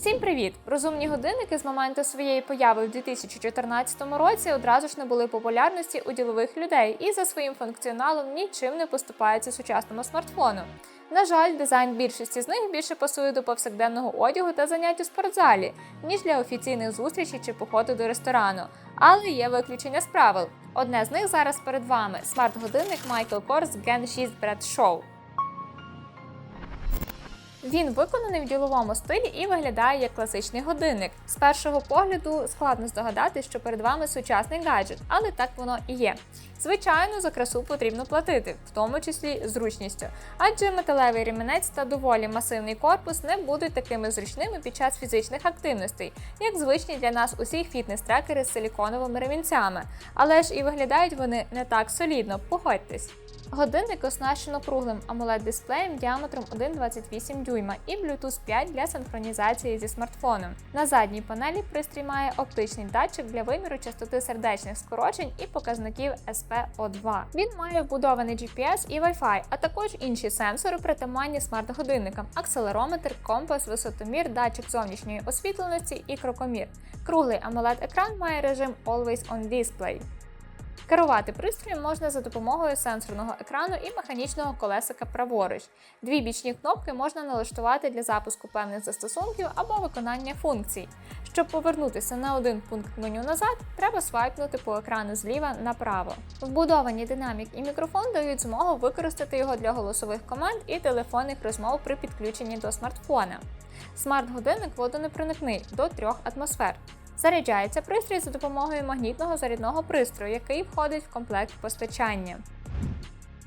Всім привіт! Розумні годинники з моменту своєї появи в 2014 році одразу ж набули популярності у ділових людей і за своїм функціоналом нічим не поступаються сучасному смартфону. На жаль, дизайн більшості з них більше пасує до повсякденного одягу та занять у спортзалі, ніж для офіційних зустрічей чи походу до ресторану. Але є виключення з правил. Одне з них зараз перед вами смарт-годинник Michael Kors Gen 6 Bread Show. Він виконаний в діловому стилі і виглядає як класичний годинник. З першого погляду складно здогадати, що перед вами сучасний гаджет, але так воно і є. Звичайно, за красу потрібно платити, в тому числі зручністю, адже металевий рімінець та доволі масивний корпус не будуть такими зручними під час фізичних активностей, як звичні для нас усіх фітнес-трекери з силіконовими ремінцями. Але ж і виглядають вони не так солідно, погодьтесь. Годинник оснащено круглим amoled дисплеєм діаметром 1,28 дюйма і Bluetooth 5 для синхронізації зі смартфоном. На задній панелі пристрій має оптичний датчик для виміру частоти сердечних скорочень і показників SPO2. Він має вбудований GPS і Wi-Fi, а також інші сенсори, притаманні смарт-годинникам, акселерометр, компас, висотомір, датчик зовнішньої освітленості і крокомір. Круглий amoled екран має режим Always On Display. Керувати пристроєм можна за допомогою сенсорного екрану і механічного колесика праворуч. Дві бічні кнопки можна налаштувати для запуску певних застосунків або виконання функцій. Щоб повернутися на один пункт меню назад, треба свайпнути по екрану зліва направо. Вбудовані динамік і мікрофон дають змогу використати його для голосових команд і телефонних розмов при підключенні до смартфона. Смарт-годинник водонепроникний до 3 атмосфер. Заряджається пристрій за допомогою магнітного зарядного пристрою, який входить в комплект постачання.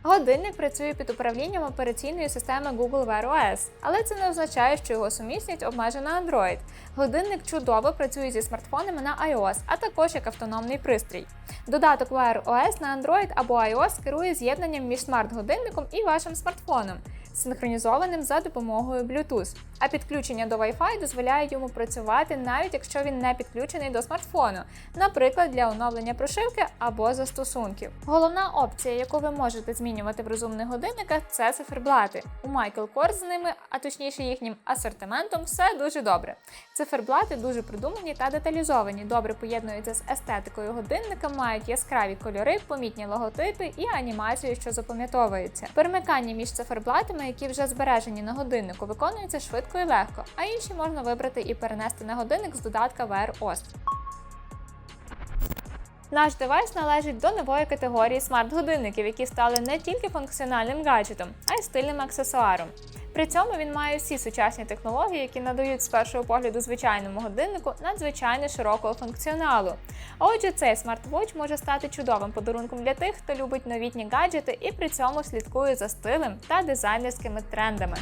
Годинник працює під управлінням операційної системи Google Wear OS, але це не означає, що його сумісність обмежена Android. Годинник чудово працює зі смартфонами на iOS, а також як автономний пристрій. Додаток Wear OS на Android або iOS керує з'єднанням між смарт-годинником і вашим смартфоном, синхронізованим за допомогою Bluetooth. А підключення до Wi-Fi дозволяє йому працювати навіть якщо він не підключений до смартфону, наприклад, для оновлення прошивки або застосунків. Головна опція, яку ви можете змінювати в розумних годинниках, це циферблати. У Michael Kors з ними, а точніше їхнім асортиментом, все дуже добре. Циферблати дуже придумані та деталізовані, добре поєднуються з естетикою годинника, мають яскраві кольори, помітні логотипи і анімацію, що запам'ятовується. Перемикання між циферблатами, які вже збережені на годиннику, виконуються швидко і легко, а інші можна вибрати і перенести на годинник з додатка VR OS. Наш девайс належить до нової категорії смарт-годинників, які стали не тільки функціональним гаджетом, а й стильним аксесуаром. При цьому він має всі сучасні технології, які надають з першого погляду звичайному годиннику надзвичайно широкого функціоналу. А отже, цей смарт-вотч може стати чудовим подарунком для тих, хто любить новітні гаджети і при цьому слідкує за стилем та дизайнерськими трендами.